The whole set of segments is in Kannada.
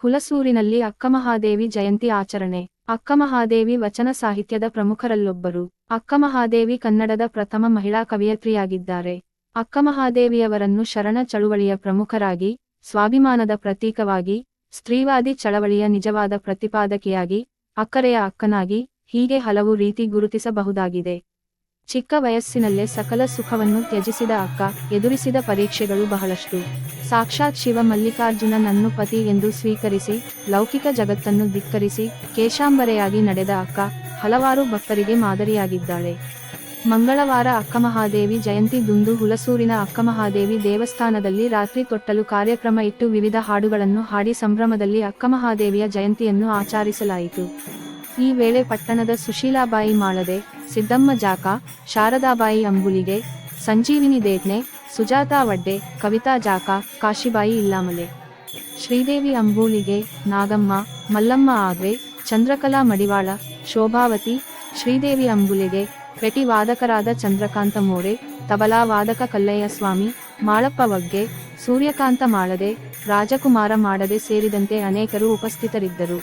ಹುಲಸೂರಿನಲ್ಲಿ ಅಕ್ಕಮಹಾದೇವಿ ಜಯಂತಿ ಆಚರಣೆ. ಅಕ್ಕಮಹಾದೇವಿ ವಚನ ಸಾಹಿತ್ಯದ ಪ್ರಮುಖರಲ್ಲೊಬ್ಬರು. ಅಕ್ಕಮಹಾದೇವಿ ಕನ್ನಡದ ಪ್ರಥಮ ಮಹಿಳಾ ಕವಿಯತ್ರಿಯಾಗಿದ್ದಾರೆ. ಅಕ್ಕಮಹಾದೇವಿಯವರನ್ನು ಶರಣ ಚಳುವಳಿಯ ಪ್ರಮುಖರಾಗಿ, ಸ್ವಾಭಿಮಾನದ ಪ್ರತೀಕವಾಗಿ, ಸ್ತ್ರೀವಾದಿ ಚಳವಳಿಯ ನಿಜವಾದ ಪ್ರತಿಪಾದಕಿಯಾಗಿ, ಅಕ್ಕರೆಯ ಅಕ್ಕನಾಗಿ ಹೀಗೆ ಹಲವು ರೀತಿ ಗುರುತಿಸಬಹುದಾಗಿದೆ. ಚಿಕ್ಕ ವಯಸ್ಸಿನಲ್ಲೇ ಸಕಲ ಸುಖವನ್ನು ತ್ಯಜಿಸಿದ ಅಕ್ಕ, ಎದುರಿಸಿದ ಪರೀಕ್ಷೆಗಳು ಬಹಳಷ್ಟು. ಸಾಕ್ಷಾತ್ ಶಿವ ಮಲ್ಲಿಕಾರ್ಜುನನನ್ನು ಪತಿ ಎಂದು ಸ್ವೀಕರಿಸಿ, ಲೌಕಿಕ ಜಗತ್ತನ್ನು ಧಿಕ್ಕರಿಸಿ, ಕೇಶಾಂಬರೆಯಾಗಿ ನಡೆದ ಅಕ್ಕ, ಹಲವಾರು ಭಕ್ತರಿಗೆ ಮಾದರಿಯಾಗಿದ್ದಾಳೆ. ಮಂಗಳವಾರ ಅಕ್ಕಮಹಾದೇವಿ ಜಯಂತಿ ದುಂದು ಹುಲಸೂರಿನ ಅಕ್ಕಮಹಾದೇವಿ ದೇವಸ್ಥಾನದಲ್ಲಿ ರಾತ್ರಿ ತೊಟ್ಟಲು ಕಾರ್ಯಕ್ರಮ ಇಟ್ಟು ವಿವಿಧ ಹಾಡುಗಳನ್ನು ಹಾಡಿ ಸಂಭ್ರಮದಲ್ಲಿ ಅಕ್ಕಮಹಾದೇವಿಯ ಜಯಂತಿಯನ್ನು ಆಚರಿಸಲಾಯಿತು. ಈ ವೇಳೆ ಪಟ್ಟಣದ ಸುಶೀಲಾಬಾಯಿ ಮಾಳದೆ ಸಿದ್ದಮ್ಮ ಜಾಕ, ಶಾರದಾಬಾಯಿ ಅಂಬುಲಿಗೆ, ಸಂಜೀವಿನಿ ದೇಜ್ನೆ ಸುಜಾತಾ ವಡ್ಡೆ, ಕವಿತಾ ಜಾಕ, ಕಾಶಿಬಾಯಿ ಇಲ್ಲಾಮಲೆ. ಶ್ರೀದೇವಿ ಅಂಬೂಲಿಗೆ ನಾಗಮ್ಮ, ಮಲ್ಲಮ್ಮ ಆಗ್ರೆ ಚಂದ್ರಕಲಾ ಮಡಿವಾಳ, ಶೋಭಾವತಿ, ಶ್ರೀದೇವಿ ಅಂಬುಲಿಗೆ ಪೆಟಿ ವಾದಕರಾದ ಚಂದ್ರಕಾಂತ ಮೋರೆ, ತಬಲಾ ವಾದಕ ಕಲ್ಲಯ್ಯ ಸ್ವಾಮಿ, ಮಾಳಪ್ಪ ವಗ್ಗೆ, ಸೂರ್ಯಕಾಂತ ಮಾಡದೆ ರಾಜಕುಮಾರ ಮಾಡದೆ ಸೇರಿದಂತೆ ಅನೇಕರು ಉಪಸ್ಥಿತರಿದ್ದರು.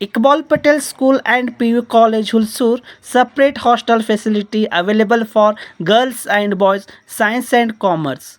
Iqbal Patel School and PU College Hulsur separate hostel facility available for girls and boys science and commerce